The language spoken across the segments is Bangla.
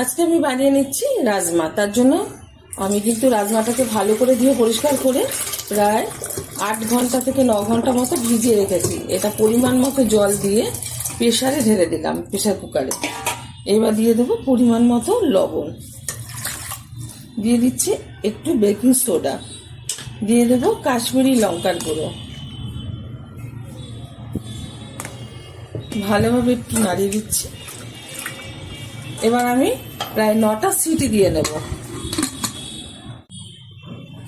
আজকে আমি বানিয়ে নিচ্ছি রাজমা। তার জন্য আমি কিন্তু রাজমাটাকে ভালো করে দিয়ে পরিষ্কার করে প্রায় আট ঘণ্টা থেকে ন ঘণ্টা মতো ভিজিয়ে রেখেছি। এটা পরিমাণ মতো জল দিয়ে প্রেশারে ঢেলে দিলাম প্রেশার কুকারে। এবার দিয়ে দেবো পরিমাণ মতো লবণ। দিয়ে দিচ্ছি একটু বেকিং সোডা। দিয়ে দেবো কাশ্মীরি লঙ্কার গুঁড়ো। ভালোভাবে একটু নাড়িয়ে দিচ্ছি। এবার আমি প্রায় নটা সিটি দিয়ে নেব।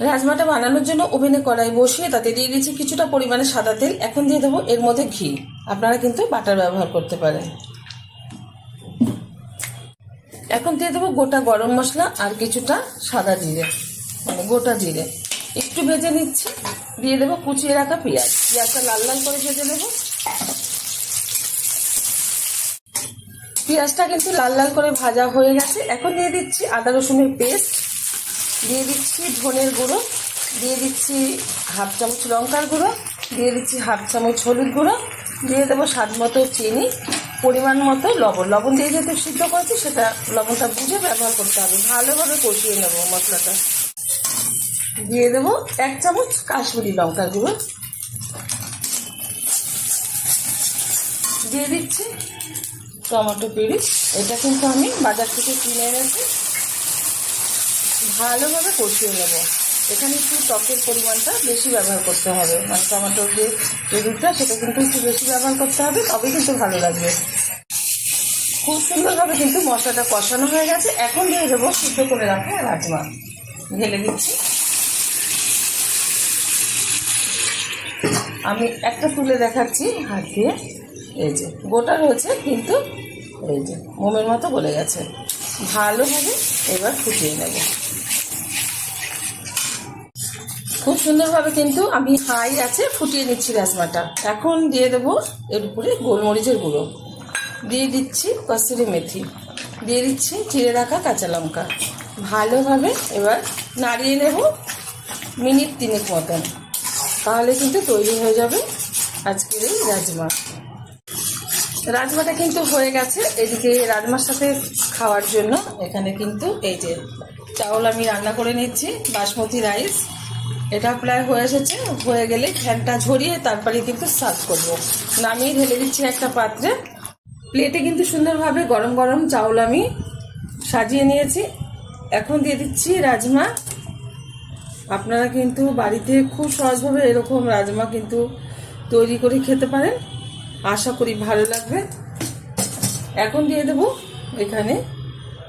রাজমাটা বানানোর জন্য ওভেনে কড়াই বসিয়ে তাতে দিয়ে দিচ্ছি কিছুটা পরিমাণে সাদা তেল। এখন দিয়ে দেবো এর মধ্যে ঘি। আপনারা কিন্তু বাটার ব্যবহার করতে পারেন। এখন দিয়ে দেবো গোটা গরম মশলা আর কিছুটা সাদা জিরে মানে গোটা জিরে। একটু ভেজে নিচ্ছি। দিয়ে দেবো কুচিয়ে রাখা পেঁয়াজ। পেঁয়াজটা লাল লাল করে ভেজে নেব। পেঁয়াজটা কিন্তু লাল লাল করে ভাজা হয়ে গেছে। এখন দিয়ে দিচ্ছি আদা রসুনের পেস্ট। দিয়ে দিচ্ছি ধনের গুঁড়ো। দিয়ে দিচ্ছি হাফ চামচ লঙ্কার গুঁড়ো। দিয়ে দিচ্ছি হাফ চামচ হলুদ গুঁড়ো। দিয়ে দেবো স্বাদ মতো চিনি, পরিমাণ মতো লবণ। লবণ দিয়ে যেহেতু সিদ্ধ করেছি, সেটা লবণটা বুঝে ব্যবহার করতে হবে। ভালোভাবে কষিয়ে নেব মশলাটা। দিয়ে দেবো এক চামচ কাশ্মীরি লঙ্কার গুঁড়ো। দিয়ে দিচ্ছি টমেটো পিউরি এটা কিন্তু আমি বাজার থেকে কিনে এনেছি ভালোভাবে কষিয়ে নেব। এখানে একটু টকের পরিমাণটা বেশি ব্যবহার করতে হবে। মানে টমেটোর যে পিউরিটা সেটা কিন্তু একটু বেশি ব্যবহার করতে হবে তবে কিন্তু ভালো লাগবে। খুব সুন্দরভাবে কিন্তু মশলাটা কষানো হয়ে গেছে। এখন দিয়ে দেবো সিদ্ধ করে রাখা রাজমা। ঢেলে দিচ্ছি। আমি একটা তুলে দেখাচ্ছি হাত দিয়ে। এই যে, গোটা রয়েছে, কিন্তু এই যে, মোমের মতো গলে গেছে। ভালোভাবে এবার ফুটিয়ে নেব। খুব সুন্দরভাবে কিন্তু আমি হাই আছে, ফুটিয়ে নিচ্ছি রাজমাটা। এখন দিয়ে দেবো এর উপরে গোলমরিচের গুঁড়ো। দিয়ে দিচ্ছি কসুরি মেথি। দিয়ে দিচ্ছি চিড়ে রাখা কাঁচা লঙ্কা। ভালোভাবে এবার নাড়িয়ে নেব মিনিট তিনেক মতন। তাহলে কিন্তু তৈরি হয়ে যাবে আজকের এই রাজমা। রাজমাটা কিন্তু হয়ে গেছে। এদিকে রাজমার সাথে খাওয়ার জন্য এখানে কিন্তু এই যে চাউল আমি রান্না করে নিচ্ছি, বাসমতি রাইস। এটা প্রায় হয়ে এসেছে। হয়ে গেলে ফ্যানটা ঝরিয়ে তারপরে কিন্তু সার্ভ করব। নামিয়ে ঢেলে দিচ্ছি একটা পাত্রে। প্লেটে কিন্তু সুন্দরভাবে গরম গরম চাউল আমি সাজিয়ে নিয়েছি। এখন দিয়ে দিচ্ছি রাজমা। আপনারা কিন্তু বাড়িতে খুব সহজভাবে এরকম রাজমা কিন্তু তৈরি করে খেতে পারেন। আশা করি ভালো লাগবে। এখন দিয়ে দেবো এখানে